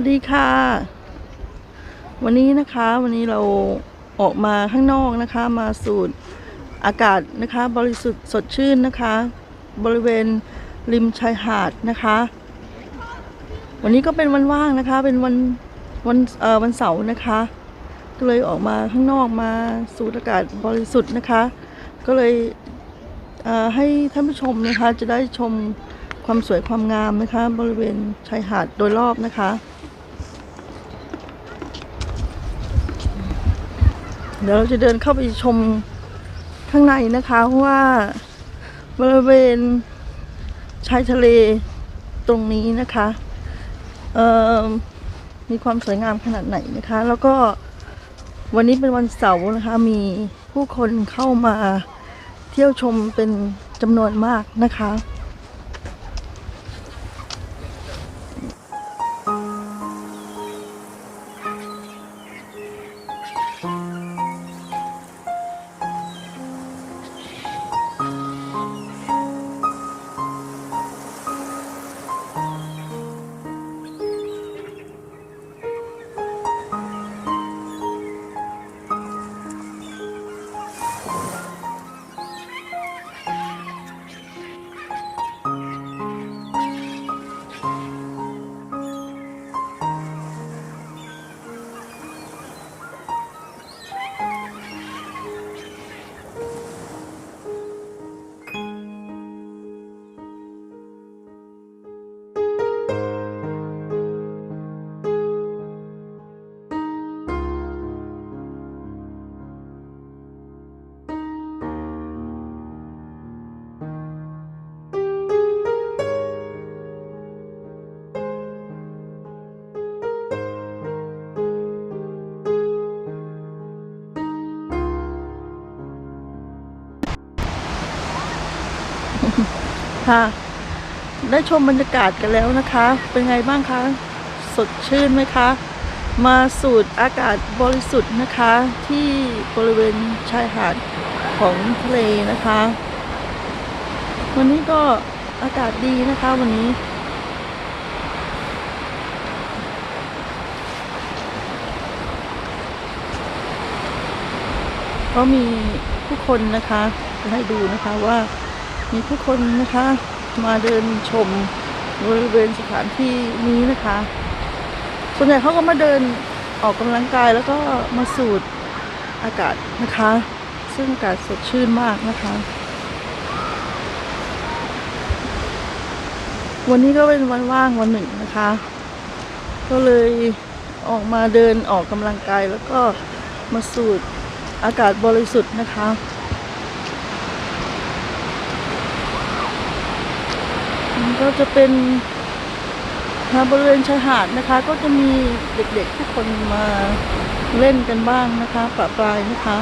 สดีค่ะ วันนี้นะคะวันนี้เราออกมาข้างนอกนะคะ มาสูดอากาศนะคะ บริสุทธิ์สดชื่นนะคะ บริเวณริมชายหาดนะคะ วันนี้ก็เป็นวันว่างนะคะ เป็นวันวันเอ่อวันเสาร์นะคะ ก็เลยออกมาข้างนอกมาสูดอากาศบริสุทธิ์นะคะ ก็เลยเอ่อให้ท่านผู้ชมนะคะจะได้ชม ความสวยความงามนะคะ บริเวณชายหาดโดยรอบนะคะ เดี๋ยวเราจะเดินเข้าไปชมข้างในนะคะว่าบริเวณชายทะเลตรงนี้นะคะมีความสวยงามขนาดไหนนะคะ แล้วก็วันนี้เป็นวันเสาร์นะคะ มีผู้คนเข้ามาเที่ยวชมเป็นจำนวนมากนะคะ ค่ะ ได้ชมบรรยากาศกันแล้วนะคะ เป็นไงบ้างคะ สดชื่นไหมคะ มาสูดอากาศบริสุทธิ์นะคะ ที่บริเวณชายหาดของทะเลนะคะ วันนี้ก็อากาศดีนะคะวันนี้ก็มีผู้คนนะคะให้ดูนะคะว่า มีผู้คนนะคะ มาเดินชมบริเวณสถานที่นี้นะคะ ส่วนใหญ่เขาก็มาเดินออกกำลังกายแล้วก็มาสูดอากาศนะคะ ซึ่งอากาศสดชื่นมากนะคะ วันนี้ก็เป็นวันว่างวันหนึ่งนะคะ ก็เลยออกมาเดินออกกำลังกายแล้วก็มาสูดอากาศบริสุทธิ์นะคะ มัน ก็จะเป็นทาบริเวณชายหาดนะคะ ก็จะมีเด็กๆทุกคนมาเล่นกันบ้างนะคะปะปลายนะคะ